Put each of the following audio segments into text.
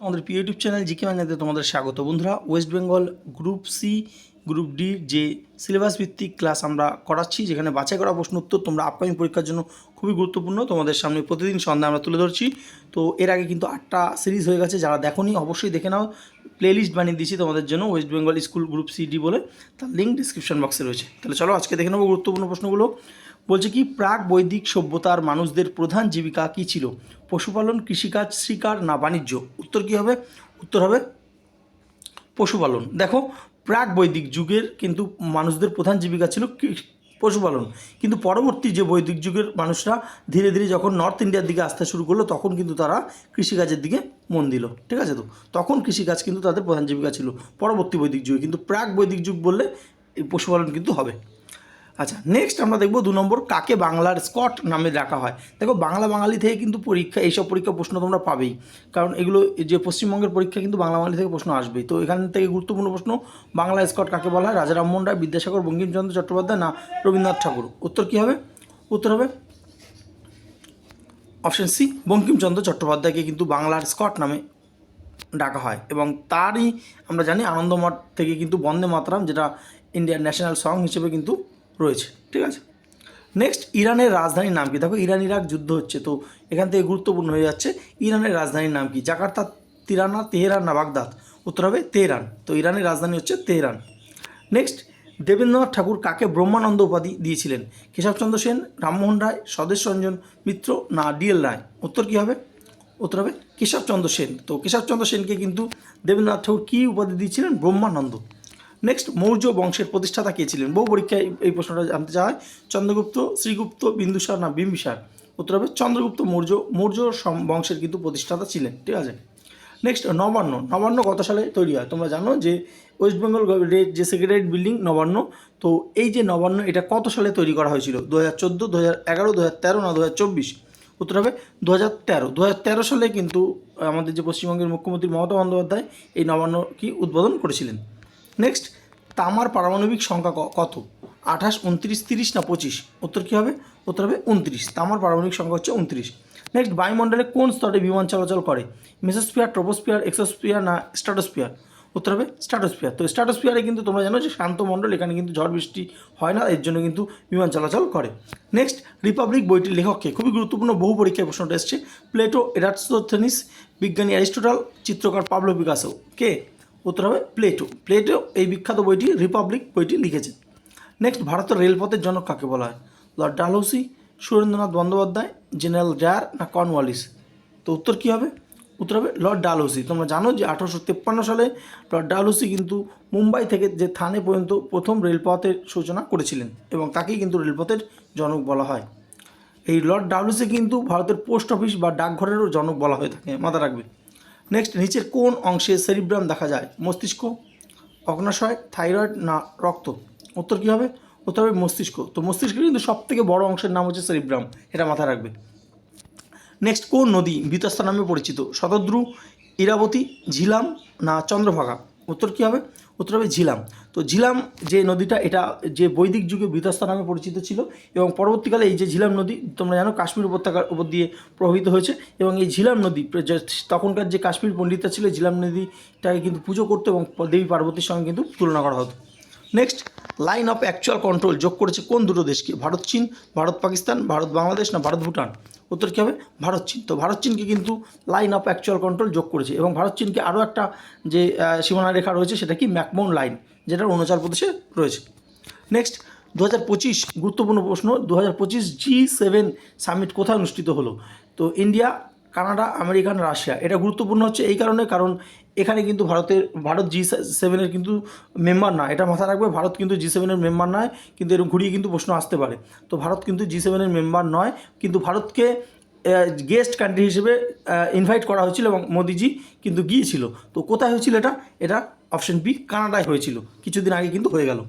আমাদের প্রিয় YouTube channel GK মাইনাতে তোমাদের স্বাগত। বন্ধুরা, West Bengal group C, group D যে সিলেবাস ভিত্তিক ক্লাস আমরা করাচ্ছি, যেখানে বাছাই করা প্রশ্ন উত্তর তোমরা আপকামিং পরীক্ষার জন্য খুবই গুরুত্বপূর্ণ। তোমাদের সামনে প্রতিদিন সন্ধ্যা আমরা তুলে ধরছি। তো এর আগে কিন্তু আটটা সিরিজ হয়ে গেছে, যারা দেখোনি অবশ্যই দেখে নাও। প্লেলিস্ট বানিয়ে দিয়েছি তোমাদের জন্য West Bengal school group C D বলে। তার লিঙ্ক ডিসক্রিপশন বক্সে রয়েছে। তাহলে চলো আজকে দেখে নেব গুরুত্বপূর্ণ প্রশ্নগুলো। বলছে কি, প্রাক বৈদিক সভ্যতার মানুষদের প্রধান জীবিকা কী ছিল? পশুপালন, কৃষিকাজ, শিকার না বাণিজ্য? উত্তর কী হবে? উত্তর হবে পশুপালন। দেখো, প্রাক বৈদিক যুগের কিন্তু মানুষদের প্রধান জীবিকা ছিল পশুপালন। কিন্তু পরবর্তী যে বৈদিক যুগের মানুষরা ধীরে ধীরে যখন নর্থ ইন্ডিয়ার দিকে আসতে শুরু করল, তখন কিন্তু তারা কৃষিকাজের দিকে মন দিল। ঠিক আছে তো? তখন কৃষিকাজ কিন্তু তাদের প্রধান জীবিকা ছিল পরবর্তী বৈদিক যুগে। কিন্তু প্রাক বৈদিক যুগ বললে এই পশুপালন কিন্তু হবে। আচ্ছা নেক্সট আমরা দেখব দু নম্বর কাকে বাংলার স্কট নামে ডাকা হয়। দেখো, বাংলা বাঙালি থেকে কিন্তু পরীক্ষা, এইসব পরীক্ষা প্রশ্ন তোমরা পাবেই। কারণ এগুলো যে পশ্চিমবঙ্গের পরীক্ষা কিন্তু বাংলা বাঙালি থেকে প্রশ্ন আসবেই। তো এখান থেকে গুরুত্বপূর্ণ প্রশ্ন, বাংলা স্কট কাকে বলা হয়? রাজা রামমোহন রায়, বিদ্যাসাগর বঙ্কিমচন্দ্র চট্টোপাধ্যায় না রবীন্দ্রনাথ ঠাকুর? উত্তর কী হবে? উত্তর হবে অপশন সি বঙ্কিমচন্দ্র চট্টোপাধ্যায়কে কিন্তু বাংলার স্কট নামে ডাকা হয়। এবং তারই আমরা জানি, আনন্দমঠ থেকে কিন্তু বন্দে মাতরম, যেটা ইন্ডিয়ান ন্যাশনাল সং হিসেবে কিন্তু রয়েছে, ঠিক আছে? নেক্সট ইরানের রাজধানীর নাম কি? দেখো ইরান ইরাক যুদ্ধ হচ্ছে, তো এখান থেকে গুরুত্বপূর্ণ হয়ে যাচ্ছে, ইরানের রাজধানীর নাম কি? জাকার্তা, তিরানা, তেহরান না বাগদাদ? উত্তর হবে তেহরান, তো ইরানের রাজধানী হচ্ছে তেহরান। নেক্সট দেবেন্দ্রনাথ ঠাকুর কাকে ব্রহ্মানন্দ উপাধি দিয়েছিলেন? কেশবচন্দ্র সেন, রামমোহন রায়, স্বদেশ রঞ্জন মিত্র না ডিএল রায়? উত্তর কী হবে? উত্তর হবে কেশবচন্দ্র সেন। তো কেশবচন্দ্র সেনকে কিন্তু দেবেন্দ্রনাথ ঠাকুর কী উপাধি দিয়েছিলেন? ব্রহ্মানন্দ। নেক্সট মৌর্য বংশের প্রতিষ্ঠাতা কে ছিলেন? বহু পরীক্ষায় এই- প্রশ্নটা জানতে চাওয়া হয়। চন্দ্রগুপ্ত, শ্রীগুপ্ত, বিন্দুসার না বিম্বিসার? উত্তর হবে চন্দ্রগুপ্ত মৌর্য। মৌর্য বংশের কিন্তু প্রতিষ্ঠাতা ছিলেন, ঠিক আছে? নেক্সট নবান্ন। নবান্ন কত সালে তৈরি হয়? তোমরা জানো যে ওয়েস্ট বেঙ্গল যে সেক্রেটারিয়েট বিল্ডিং নবান্ন। তো এই যে নবান্ন, এটা কত সালে তৈরি করা হয়েছিল? দু হাজার চোদ্দ দু হাজার এগারো দু হাজার তেরো না দু হাজার চব্বিশ? উত্তর হবে দু হাজার তেরো। দু হাজার তেরো সালে কিন্তু আমাদের যে পশ্চিমবঙ্গের মুখ্যমন্ত্রী মমতা বন্দ্যোপাধ্যায় এই নবান্ন কি উদ্বোধন করেছিলেন? নেক্সট তামার পারমাণবিক সংখ্যা কত? আঠাশ, উনত্রিশ, তিরিশ না পঁচিশ? উত্তর কী হবে? উত্তর হবে উনত্রিশ। তামার পারমাণবিক সংখ্যা হচ্ছে উনত্রিশ। নেক্সট বায়ুমণ্ডলে কোন স্তরে বিমান চলাচল করে? মেসোস্পিয়ার ট্রোপোস্পিয়ার এক্সোস্পিয়ার না স্ট্রাটোস্পিয়ার উত্তর হবে স্ট্রাটোস্পিয়ার তো স্ট্রাটোস্পিয়ারে কিন্তু তোমরা জানো যে শান্ত মণ্ডল, এখানে কিন্তু ঝড় বৃষ্টি হয় না, এর জন্য কিন্তু বিমান চলাচল করে। নেক্সট রিপাবলিক বইটির লেখককে খুবই গুরুত্বপূর্ণ বহু পরীক্ষায় প্রশ্নটা এসছে। প্লেটো এরাটসোথেনিস বিজ্ঞানী অ্যারিস্টোটাল, চিত্রকর পাবলো পিকাসো। কে? উত্তর হবে প্লেটো। প্লেটো এই বিখ্যাত বইটি রিপাবলিক বইটি লিখেছেন নেক্সট, ভারতের রেলপথের জনক কাকে বলা হয়? Lord Dalhousie, Surendranath Bandyopadhyay, general Dyer না কর্নওয়ালিস? তো উত্তর কী হবে? উত্তর হবে লর্ড ডালহৌসি। তোমরা জানো যে আঠারোশো তেপ্পান্ন সালে লর্ড ডালহৌসি কিন্তু মুম্বাই থেকে যে থানে পর্যন্ত প্রথম রেলপথের সূচনা করেছিলেন এবং তাকেই কিন্তু রেলপথের জনক বলা হয়। এই লর্ড ডাব্লিউসি কিন্তু ভারতের পোস্ট অফিস বা ডাকঘরেরও জনক বলা হয়ে থাকে মাথা রাখবে। নেক্সট নিচের কোন অংশে সেরিব্রাম দেখা যায়? মস্তিষ্ক, অগ্নাশয় থাইরয়েড না রক্ত? উত্তর কী হবে? উত্তর হবে মস্তিষ্ক। তো মস্তিষ্কের কিন্তু সব থেকে বড় অংশের নাম হচ্ছে সেরিব্রাম এটা মাথায় রাখবে। নেক্সট কোন নদী বিতস্তা নামে পরিচিত? শতদ্রু ইরাবতী, ঝিলাম না চন্দ্রভাগা? উত্তর কী হবে? উত্তর হবে ঝিলাম। তো ঝিলাম যে নদীটা, এটা যে বৈদিক যুগে বিতস্তা নামে পরিচিত ছিল এবং পরবর্তীকালে এই যে ঝিলাম নদী, তোমরা জানো কাশ্মীর উপত্যকার উপর দিয়ে প্রভাবিত হয়েছে এবং এই ঝিলাম নদী তখনকার যে কাশ্মীর পণ্ডিতরা ছিল ঝিলাম নদীটাকে কিন্তু পুজো করতো এবং দেবী পার্বতীর সঙ্গে কিন্তু তুলনা করা হতো। Next line of actual control যোগ করেছে কোন দুটো দেশকে? ভারত, চীন, ভারত, পাকিস্তান, ভারত, বাংলাদেশ না ভারত, ভুটান? উত্তর কী হবে? ভারত, চীন। তো ভারত, চীনকে কিন্তু লাইন অফ অ্যাকচুয়াল কন্ট্রোল যোগ করেছে এবং ভারত, চীনকে আরও একটা যে সীমানা রেখা রয়েছে সেটা কি? ম্যাকমোন লাইন যেটা অরুণাচল প্রদেশে রয়েছে। নেক্সট দু হাজার পঁচিশ গুরুত্বপূর্ণ প্রশ্ন দু হাজার পঁচিশ জি সেভেন সামিট কোথায় অনুষ্ঠিত হলো? তো ইন্ডিয়া, কানাডা আমেরিকান রাশিয়া? এটা গুরুত্বপূর্ণ হচ্ছে এই কারণে, কারণ এখানে কিন্তু ভারতের, ভারত জি সেভেনের কিন্তু মেম্বার না। এটা মাথায় রাখবে, ভারত কিন্তু জি সেভেনের মেম্বার নয়, কিন্তু এরকম ঘুরিয়ে কিন্তু প্রশ্ন আসতে পারে। তো ভারত কিন্তু জি সেভেনের মেম্বার নয়, কিন্তু ভারতকে গেস্ট কান্ট্রি হিসেবে ইনভাইট করা হয়েছিল এবং মোদিজি কিন্তু গিয়েছিল। তো কোথায় হয়েছিল এটা? এটা অপশন বি, কানাডায় হয়েছিল। কিছুদিন আগে কিন্তু হয়ে গেল।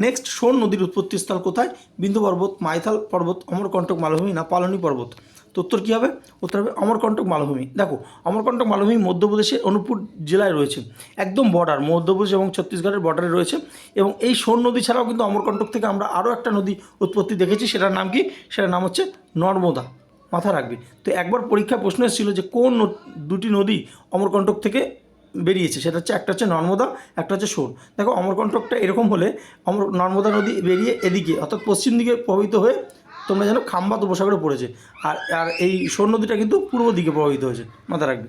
নেক্সট, সোন নদীর উৎপত্তিস্থল কোথায়? বিন্দু পর্বত, মাইথাল পর্বত, অমরকণ্টক মালভূমি না পালনী পর্বত? তো উত্তর কী হবে? উত্তর হবে অমরকণ্টক মালভূমি। দেখো, অমরকণ্টক মালভূমি মধ্যপ্রদেশের অনুপুর জেলায় রয়েছে। একদম বর্ডার মধ্যপ্রদেশ এবং ছত্তিশগড়ের বর্ডারে রয়েছে। এবং এই সোন নদী ছাড়াও কিন্তু অমরকণ্টক থেকে আমরা আরও একটা নদী উৎপত্তি দেখেছি। সেটার নাম কি? সেটার নাম হচ্ছে নর্মদা। মাথা রাখবে। তো একবার পরীক্ষা প্রশ্ন এসেছিল যে কোন দুটি নদী অমরকণ্টক থেকে বেরিয়েছে। সেটা হচ্ছে একটা হচ্ছে নর্মদা, একটা হচ্ছে সোন। দেখো, অমরকণ্টকটা এরকম হলে অমর, নর্মদা নদী বেরিয়ে এদিকে, অর্থাৎ পশ্চিম দিকে প্রবাহিত হয়ে তোমরা যেন খাম্বাত উপসাগরে পড়েছে। আর আর এই সোন নদীটা কিন্তু পূর্ব দিকে প্রবাহিত হয়েছে। মাথা রাখবে।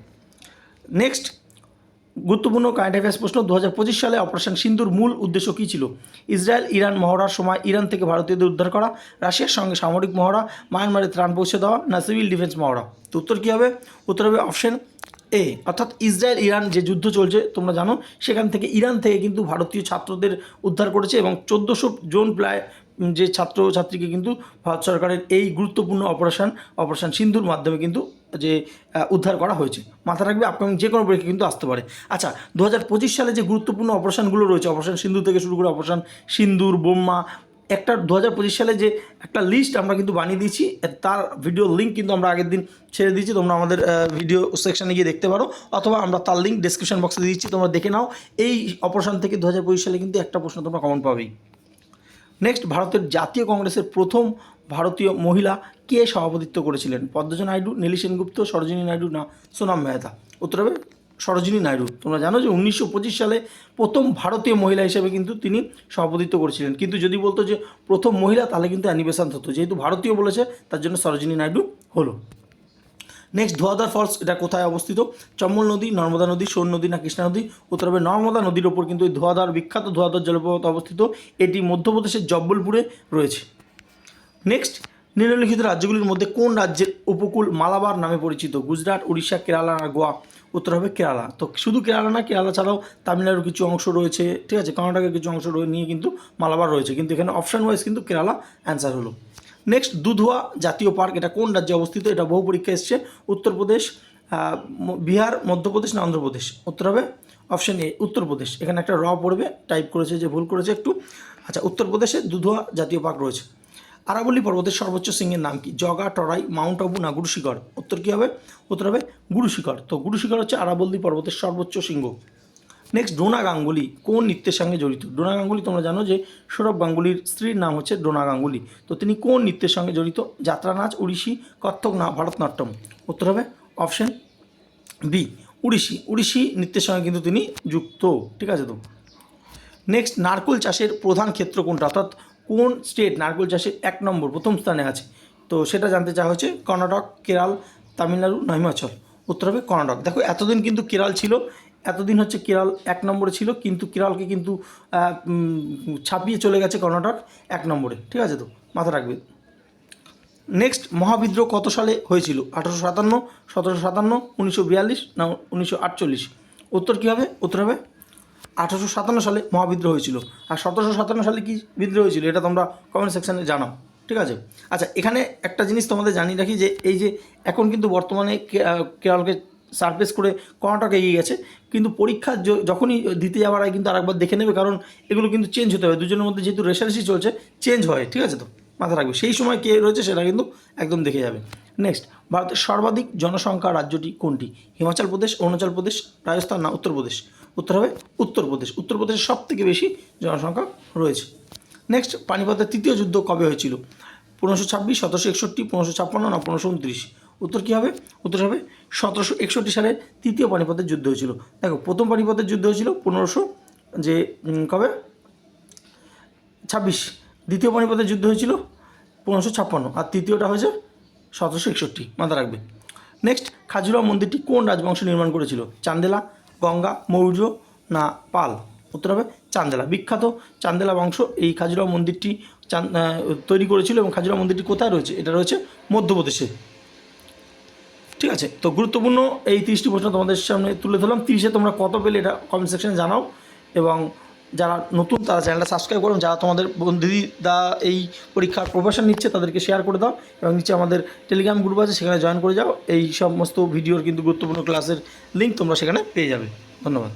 নেক্সট গুরুত্বপূর্ণ কারেন্ট অ্যাফেয়ার্স প্রশ্ন দু হাজার পঁচিশ সালে অপারেশন সিন্ধুর মূল উদ্দেশ্য কী ছিল? ইসরায়েল, ইরান মহড়ার সময় ইরান থেকে ভারতীয়দের উদ্ধার করা, রাশিয়ার সঙ্গে সামরিক মহড়া, মায়ানমারে ত্রাণ পৌঁছে দেওয়া, না সিভিল ডিফেন্স মহড়া? তো উত্তর কী হবে? উত্তর হবে অপশন এ, অর্থাৎ ইসরায়েল, ইরান যে যুদ্ধ চলছে, তোমরা জানো, সেখান থেকে ইরান থেকে কিন্তু ভারতীয় ছাত্রদের উদ্ধার করেছে এবং চোদ্দোশো জন প্রায় যে ছাত্র ছাত্রীকে কিন্তু ভারত সরকারের এই গুরুত্বপূর্ণ অপারেশন অপারেশন সিন্ধুর মাধ্যমে কিন্তু যে উদ্ধার করা হয়েছে। মাথা রাখবে আপকামিং যে কোনো পরীক্ষা কিন্তু আসতে পারে। আচ্ছা দু হাজার পঁচিশ সালে যে গুরুত্বপূর্ণ অপারেশনগুলো রয়েছে, অপারেশন সিন্ধু থেকে শুরু করে অপারেশন সিন্ধুর বোম্মা একটা দু হাজার পঁচিশ সালে যে একটা লিস্ট আমরা কিন্তু বানিয়ে দিয়েছি, তার ভিডিও লিঙ্ক কিন্তু আমরা আগের দিন ছেড়ে দিয়েছি, তোমরা আমাদের ভিডিও সেকশানে গিয়ে দেখতে পারো, অথবা আমরা তার লিঙ্ক ডিসক্রিপশন বক্সে দিয়েছি, তোমরা দেখে নাও, এই অপারেশন থেকে দু হাজার পঁচিশ সালে কিন্তু একটা প্রশ্ন তোমরা কমন পাবেই। নেক্সট ভারতের জাতীয় কংগ্রেসের প্রথম ভারতীয় মহিলা কে সভাপতিত্ব করেছিলেন? পদ্মজা নাইডু নীলি সেনগুপ্ত, সরোজিনী নাইডু, না সোনাম মেহতা? উত্তর হবে সরোজিনী নাইডু। তোমরা জানো যে উনিশশো পঁচিশ সালে প্রথম ভারতীয় মহিলা হিসেবে কিন্তু তিনি সভাপতিত্ব করেছিলেন। কিন্তু যদি বলতো যে প্রথম মহিলা, তাহলে কিন্তু অ্যানিবেশান হতো যেহেতু ভারতীয় বলেছে, তার জন্য সরোজিনী নাইডু হলো। নেক্সট ধোয়াদার ফলস, এটা কোথায় অবস্থিত? চম্বল নদী, নর্মদা নদী, সোন নদী না কৃষ্ণা নদী? উত্তর হবে নর্মদা নদীর ওপর কিন্তু এই ধোয়াদার বিখ্যাত ধোয়াদার জলপ্রপাত অবস্থিত। এটি মধ্যপ্রদেশের জব্বলপুরে রয়েছে। নেক্সট নিম্নলিখিত রাজ্যগুলির মধ্যে কোন রাজ্যের উপকূল মালাবার নামে পরিচিত? গুজরাট, উড়িষ্যা, কেরালা, আর গোয়া। উত্তর হবে কেরালা। তো শুধু কেরালা না, কেরালা ছাড়াও তামিলনাড়ুর কিছু অংশ রয়েছে, ঠিক আছে? কর্ণাটকের কিছু অংশ নিয়ে কিন্তু মালাবার রয়েছে। কিন্তু এখানে অপশান ওয়াইজ কিন্তু কেরালা অ্যান্সার হলো। নেক্সট দুধুয়া জাতীয় পার্ক, এটা কোন রাজ্যে অবস্থিত? এটা বহু পরীক্ষা এসছে। উত্তরপ্রদেশ বিহার, মধ্যপ্রদেশ না অন্ধ্রপ্রদেশ? উত্তর হবে অপশন এ উত্তরপ্রদেশ এখানে একটা র পড়বে টাইপ করেছে যে ভুল করেছে একটু। আচ্ছা উত্তরপ্রদেশে দুধুয়া জাতীয় পার্ক রয়েছে। আরাবল্লী পর্বতের সর্বোচ্চ সিংহের নাম কি? জগা, টরাই, মাউন্ট আবু না গুরুশিখর উত্তর কী হবে? উত্তর হবে গুরুশিখর তো গুরুশিখর হচ্ছে আরাবল্লী পর্বতের সর্বোচ্চ শৃঙ্গ নেক্সট ডোনা গাঙ্গুলি কোন নৃত্যের সঙ্গে জড়িত? ডোনা গাঙ্গুলি তোমরা জানো যে সৌরভ গাঙ্গুলির স্ত্রীর নাম হচ্ছে ডোনা গাঙ্গুলি। তো তিনি কোন নৃত্যের সঙ্গে জড়িত? যাত্রা নাচ, উড়িষ্যি, কত্থক না ভারতনাট্যম? উত্তর হবে অপশন বি, উড়িষ্যি। উড়িষ্যি নৃত্যের সঙ্গে কিন্তু তিনি যুক্ত। ঠিক আছে তো? নেক্সট নারকেল চাষের প্রধান ক্ষেত্র কোনটা? অর্থাৎ কোন স্টেট নারকোল চাষে এক নম্বর, প্রথম স্থানে আছে? তো সেটা জানতে চাওয়া হচ্ছে কর্ণাটক, কেরাল, তামিলনাড়ু না হিমাচল উত্তর হবে কর্ণাটক। দেখো, এতদিন কিন্তু কেরাল ছিল, এতদিন হচ্ছে কেরাল এক নম্বরে ছিল, কিন্তু কেরালকে কিন্তু ছাপিয়ে চলে গেছে কর্ণাটক এক নম্বরে। ঠিক আছে তো? মাথা রাখবে। নেক্সট মহাবিদ্রোহ কত সালে হয়েছিল? আঠারোশো সাতান্ন, সতেরোশো সাতান্ন, উনিশশো বিয়াল্লিশ, না, উনিশশো আটচল্লিশ? উত্তর কী হবে? উত্তর হবে আঠারোশো সাতান্ন সালে মহাবিদ্রোহ হয়েছিল। আর সতেরোশো সাতান্ন সালে কি বিদ্রোহ হয়েছিল, এটা তোমরা কমেন্ট সেকশানে জানাও, ঠিক আছে? আচ্ছা এখানে একটা জিনিস তোমাদের জানিয়ে রাখি যে, এই যে এখন কিন্তু বর্তমানে কেরলকে সারফেস করে কর্ণাটক এগিয়ে গেছে, কিন্তু পরীক্ষা যখনই দিতে যাওয়ার আগে কিন্তু আরেকবার দেখে নেবে, কারণ এগুলো কিন্তু চেঞ্জ হতে হবে। দুজনের মধ্যে যেহেতু রেশারেশি চলছে চেঞ্জ হয়, ঠিক আছে তো? মাথা রাখবে। সেই সময় কে রয়েছে সেটা কিন্তু একদম দেখে যাবে। নেক্সট ভারতের সর্বাধিক জনসংখ্যা রাজ্যটি কোনটি? হিমাচল প্রদেশ, অরুণাচল প্রদেশ, রাজস্থান না, উত্তরপ্রদেশ। উত্তর হবে উত্তরপ্রদেশ। উত্তরপ্রদেশের সব থেকে বেশি জনসংখ্যা রয়েছে। নেক্সট পানিপথের তৃতীয় যুদ্ধ কবে হয়েছিল? পনেরোশো ছাব্বিশ, সতেরোশো একষট্টি, পনেরোশো ছাপ্পান্ন না পনেরোশো উনত্রিশ? উত্তর কী হবে? উত্তর হবে সতেরোশো একষট্টি সালে তৃতীয় পানিপথের যুদ্ধ হয়েছিল। দেখো, প্রথম পানিপথের যুদ্ধ হয়েছিল পনেরোশো, যে কবে? ছাব্বিশ। দ্বিতীয় পানিপথের যুদ্ধ হয়েছিল পনেরোশো ছাপ্পান্ন। আর তৃতীয়টা হয়েছে সতেরোশো একষট্টি। মাথা রাখবে। নেক্সট খাজুরাহ মন্দিরটি কোন রাজবংশ নির্মাণ করেছিল? চান্দেলা গঙ্গা, মৌর্য না পাল। উত্তর হবে চান্দেলা। বিখ্যাত চান্দেলা বংশ এই খাজুরাহ মন্দিরটি তৈরি করেছিল এবং খাজুরাহ মন্দিরটি কোথায় রয়েছে? এটা রয়েছে মধ্যপ্রদেশে। ঠিক আছে? তো গুরুত্বপূর্ণ এই তিরিশটি প্রশ্ন তোমাদের সামনে তুলে ধরলাম। তিরিশে তোমরা কত পেলে এটা কমেন্ট সেকশানে জানাও এবং যারা নতুন, তারা চ্যানেলটা সাবস্ক্রাইব করুন। যারা তোমাদের বন্ধু দিদা এই পরীক্ষার প্রফেশন নিচ্ছে, তাদেরকে শেয়ার করে দাও এবং নিচে আমাদের টেলিগ্রাম গ্রুপ আছে, সেখানে জয়েন করে যাও। এই সমস্ত ভিডিওর কিন্তু গুরুত্বপূর্ণ ক্লাসের লিঙ্ক তোমরা সেখানে পেয়ে যাবে। ধন্যবাদ।